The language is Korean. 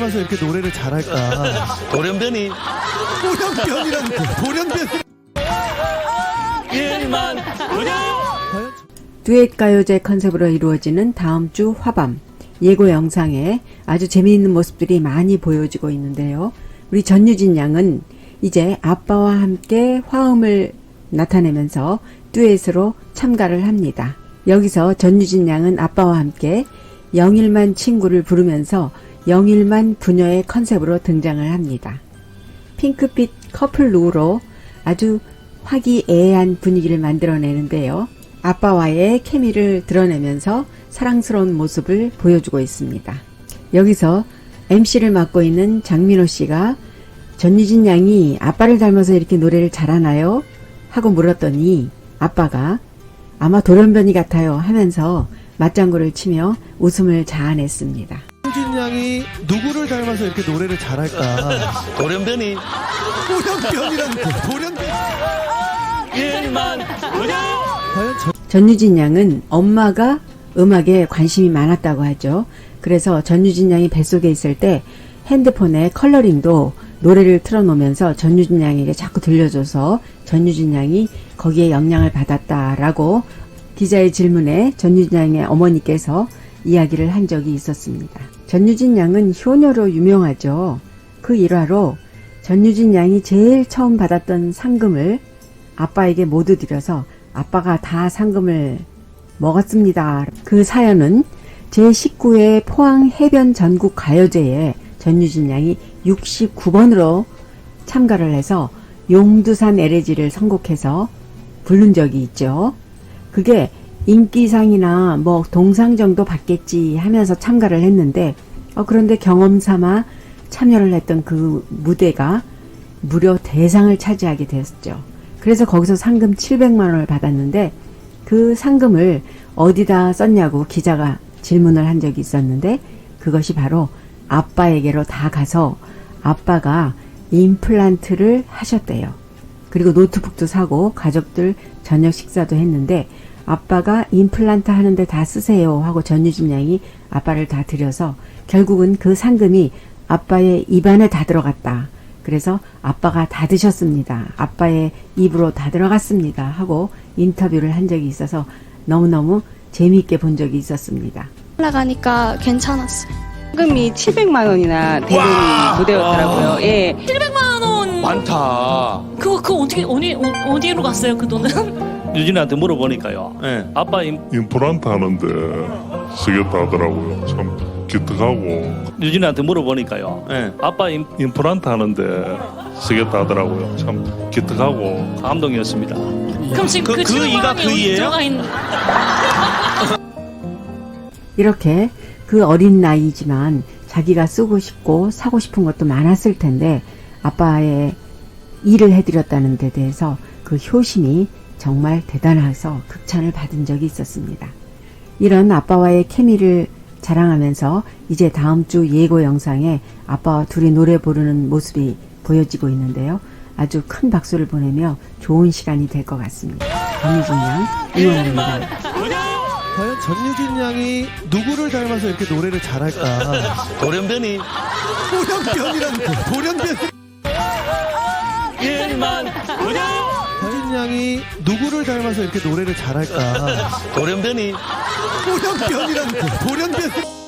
닮아서 이렇게 노래를 잘할까? 돌연변이 돌연변이란 돌연변. 일만 듀엣 가요제 컨셉으로 이루어지는 다음 주 화밤 예고 영상에 아주 재미있는 모습들이 많이 보여지고 있는데요. 우리 전유진 양은 이제 아빠와 함께 화음을 나타내면서 듀엣으로 참가를 합니다. 여기서 전유진 양은 아빠와 함께 영일만 친구를 부르면서 영일만 부녀의 컨셉으로 등장을 합니다. 핑크빛 커플 룩으로 아주 화기애애한 분위기를 만들어내는데요. 아빠와의 케미를 드러내면서 사랑스러운 모습을 보여주고 있습니다. 여기서 MC를 맡고 있는 장민호 씨가 전유진 양이 아빠를 닮아서 이렇게 노래를 잘하나요? 하고 물었더니 아빠가 아마 돌연변이 같아요 하면서 맞장구를 치며 웃음을 자아냈습니다. 유진 양이 누구를 닮아서 이렇게 노래를 잘할까? 돌연변이 돌연변이란 돌연변. 일만 과연 저 전유진 양은 엄마가 음악에 관심이 많았다고 하죠. 그래서 전유진 양이 뱃속에 있을 때 핸드폰에 컬러링도 노래를 틀어놓으면서 전유진 양에게 자꾸 들려줘서 전유진 양이 거기에 영향을 받았다라고 기자의 질문에 전유진 양의 어머니께서 이야기를 한 적이 있었습니다. 전유진 양은 효녀로 유명하죠. 그 일화로 전유진 양이 제일 처음 받았던 상금을 아빠에게 모두 드려서 아빠가 다 상금을 먹었습니다. 그 사연은 제19회 포항 해변 전국 가요제에 전유진 양이 69번으로 참가를 해서 용두산 에레지를 선곡해서 부른 적이 있죠. 그게 인기상이나 뭐 동상 정도 받겠지 하면서 참가를 했는데 어, 그런데 경험 삼아 참여를 했던 그 무대가 무려 대상을 차지하게 됐죠. 그래서 거기서 상금 700만 원을 받았는데 그 상금을 어디다 썼냐고 기자가 질문을 한 적이 있었는데 그것이 바로 아빠에게로 다 가서 아빠가 임플란트를 하셨대요. 그리고 노트북도 사고 가족들 저녁 식사도 했는데 아빠가 임플란트 하는데 다 쓰세요 하고 전유진 양이 아빠를 다 드려서 결국은 그 상금이 아빠의 입안에 다 들어갔다. 그래서 아빠가 다 드셨습니다. 아빠의 입으로 다 들어갔습니다. 하고 인터뷰를 한 적이 있어서 너무너무 재미있게 본 적이 있었습니다. 올라가니까 괜찮았어요. 상금이 700만 원이나 되는 무대였더라고요. 예. 700만 원. 많다 그거 그거 어떻게 어디 어, 어디로 갔어요 그 돈은? 유진한테 물어보니까요 예. 아빠 임, 임플란트 하는데 쓰겠다 하더라고요. 참 기특하고 유진한테 물어보니까요 예. 아빠 임, 임플란트 하는데 쓰겠다 하더라고요. 참 기특하고 감동이었습니다 그럼 지금 그, 그- 그 700만 이가 그 이예요? 들어가 있는? 이렇게 그 어린 나이지만 자기가 쓰고 싶고 사고 싶은 것도 많았을 텐데 아빠의 일을 해드렸다는 데 대해서 그 효심이 정말 대단해서 극찬을 받은 적이 있었습니다. 이런 아빠와의 케미를 자랑하면서 이제 다음 주 예고 영상에 아빠와 둘이 노래 부르는 모습이 보여지고 있는데요. 아주 큰 박수를 보내며 좋은 시간이 될 것 같습니다. 강유진 양 응원합니다. 과연 전유진 양이 누구를 닮아서 이렇게 노래를 잘할까? 돌연변이 돌연변이란 돌연변. 일만 그려 유진 양이 누구를 닮아서 이렇게 노래를 잘할까? 돌연변이 돌연변이란 돌연변.